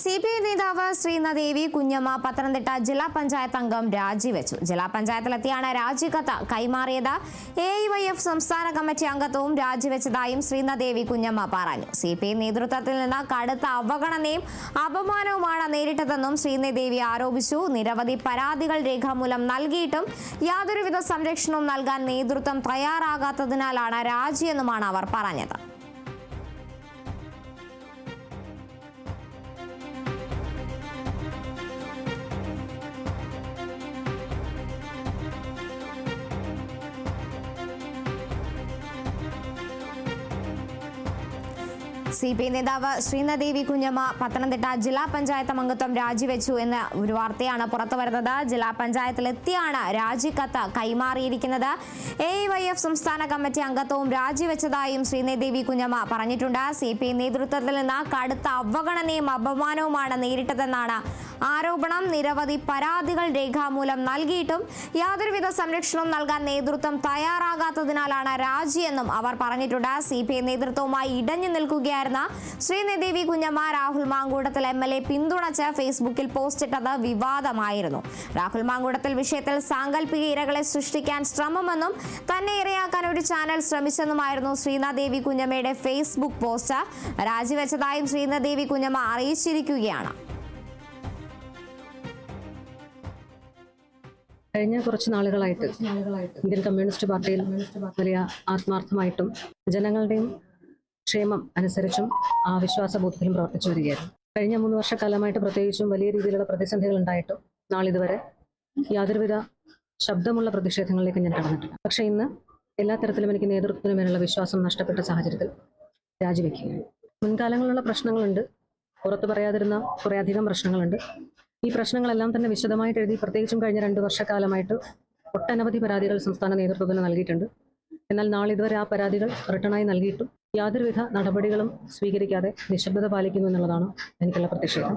C P I നേതാവ് ശ്രീനദേവി കുഞ്ഞമ്മ പത്തനംതിട്ട ജില്ലാ പഞ്ചായത്ത് അംഗം രാജിവെച്ചു. ജില്ലാ പഞ്ചായത്തിലെത്തിയാണ് രാജിക്കത്ത് കൈമാറിയത്. എ വൈ എഫ് സംസ്ഥാന കമ്മിറ്റി അംഗത്വവും രാജിവെച്ചതായും ശ്രീനദേവി കുഞ്ഞമ്മ പറഞ്ഞു. സി പി ഐ നേതൃത്വത്തിൽ നിന്ന് കടുത്ത അവഗണനയും അപമാനവുമാണ് നേരിട്ടതെന്നും ശ്രീനദേവി ആരോപിച്ചു. നിരവധി പരാതികൾ രേഖാമൂലം നൽകിയിട്ടും യാതൊരുവിധ സംരക്ഷണവും നൽകാൻ നേതൃത്വം തയ്യാറാകാത്തതിനാലാണ് രാജിയെന്നുമാണ് അവർ പറഞ്ഞത്. സി പി നേതാവ് ശ്രീനദേവി കുഞ്ഞമ്മ പത്തനംതിട്ട ജില്ലാ പഞ്ചായത്ത് അംഗത്വം രാജിവെച്ചു എന്ന ഒരു വാർത്തയാണ് പുറത്തു വരുന്നത്. ജില്ലാ പഞ്ചായത്തിലെത്തിയാണ് രാജിക്കത്ത് കൈമാറിയിരിക്കുന്നത്. എ വൈ എഫ് സംസ്ഥാന കമ്മിറ്റി അംഗത്വവും രാജിവെച്ചതായും ശ്രീനദേവി കുഞ്ഞമ്മ പറഞ്ഞിട്ടുണ്ട്. സി പി നേതൃത്വത്തിൽ നിന്ന് കടുത്ത അവഗണനയും അപമാനവുമാണ് നേരിട്ടതെന്നാണ് ആരോപണം നിരവധി പരാതികൾ രേഖാമൂലം നൽകിയിട്ടും യാതൊരുവിധ സംരക്ഷണവും നൽകാൻ നേതൃത്വം തയ്യാറാകാത്തതിനാലാണ് രാജിയെന്നും അവർ പറഞ്ഞിട്ടുണ്ട്. സി പി ഐ നേതൃത്വവുമായി ഇടഞ്ഞു നിൽക്കുകയായിരുന്ന Sreenidevi Kunjamma Rahul Mamkootathil M L A പിന്തുണച്ച് ഫേസ്ബുക്കിൽ പോസ്റ്റിട്ടത് വിവാദമായിരുന്നു. രാഹുൽ മാങ്കൂട്ടത്തിൽ വിഷയത്തിൽ സാങ്കല്പിക ഇരകളെ സൃഷ്ടിക്കാൻ ശ്രമമെന്നും തന്നെ ഇരയാക്കാൻ ഒരു ചാനൽ ശ്രമിച്ചെന്നുമായിരുന്നു ശ്രീനാദേവി കുഞ്ഞമ്മയുടെ ഫേസ്ബുക്ക് പോസ്റ്റ്. രാജിവെച്ചതായും ശ്രീനാദേവി കുഞ്ഞമ്മ അറിയിച്ചിരിക്കുകയാണ്. കഴിഞ്ഞ കുറച്ച് നാളുകളായിട്ട് ഇന്ത്യൻ കമ്മ്യൂണിസ്റ്റ് പാർട്ടിയിൽ വലിയ ആത്മാർത്ഥമായിട്ടും ജനങ്ങളുടെയും ക്ഷേമം അനുസരിച്ചും ആ വിശ്വാസബോധത്തിലും പ്രവർത്തിച്ചു വരികയായിരുന്നു. കഴിഞ്ഞ മൂന്ന് വർഷക്കാലമായിട്ട് പ്രത്യേകിച്ചും വലിയ രീതിയിലുള്ള പ്രതിസന്ധികൾ ഉണ്ടായിട്ടും നാളിതുവരെ യാതൊരുവിധ ശബ്ദമുള്ള പ്രതിഷേധങ്ങളിലേക്ക് ഞാൻ കടന്നിട്ടില്ല. പക്ഷേ ഇന്ന് എല്ലാ തരത്തിലും എനിക്ക് നേതൃത്വത്തിന് മേലുള്ള വിശ്വാസം നഷ്ടപ്പെട്ട സാഹചര്യത്തിൽ രാജിവെക്കുകയാണ്. മുൻകാലങ്ങളിലുള്ള പ്രശ്നങ്ങളുണ്ട്. പുറത്തു പറയാതിരുന്ന കുറേയധികം പ്രശ്നങ്ങളുണ്ട്. ഈ പ്രശ്നങ്ങളെല്ലാം തന്നെ വിശദമായിട്ട് എഴുതി പ്രത്യേകിച്ചും കഴിഞ്ഞ രണ്ട് വർഷക്കാലമായിട്ട് ഒട്ടനവധി പരാതികൾ സംസ്ഥാന നേതൃത്വത്തിന് നൽകിയിട്ടുണ്ട്. എന്നാൽ നാളിതുവരെ ആ പരാതികൾ റിട്ടേണായി നൽകിയിട്ടും യാതൊരുവിധ നടപടികളും സ്വീകരിക്കാതെ നിശബ്ദത പാലിക്കുന്നു എന്നുള്ളതാണ് എനിക്കുള്ള പ്രതിഷേധം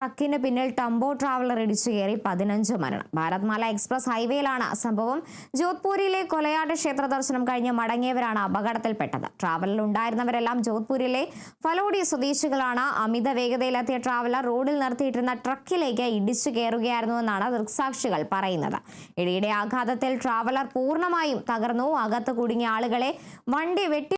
ട്രക്കിന് പിന്നിൽ ടംബോ ട്രാവലർ ഇടിച്ചു കയറി പതിനഞ്ച് മരണം. ഭാരത്മാല എക്സ്പ്രസ് ഹൈവേയിലാണ് സംഭവം. ജോധ്പൂരിലെ കൊലയാട് ക്ഷേത്ര ദർശനം കഴിഞ്ഞ് മടങ്ങിയവരാണ് അപകടത്തിൽപ്പെട്ടത്. ട്രാവലറിൽ ഉണ്ടായിരുന്നവരെല്ലാം ജോധ്പൂരിലെ ഫലോഡി സ്വദേശികളാണ്. അമിത വേഗതയിലെത്തിയ ട്രാവലർ റോഡിൽ നിർത്തിയിട്ടിരുന്ന ട്രക്കിലേക്ക് ഇടിച്ചു കയറുകയായിരുന്നുവെന്നാണ് ദൃക്സാക്ഷികൾ പറയുന്നത്. ഇടിയുടെ ആഘാതത്തിൽ ട്രാവലർ പൂർണമായും തകർന്നു. അകത്ത് കുടുങ്ങിയ ആളുകളെ വണ്ടി വെട്ടി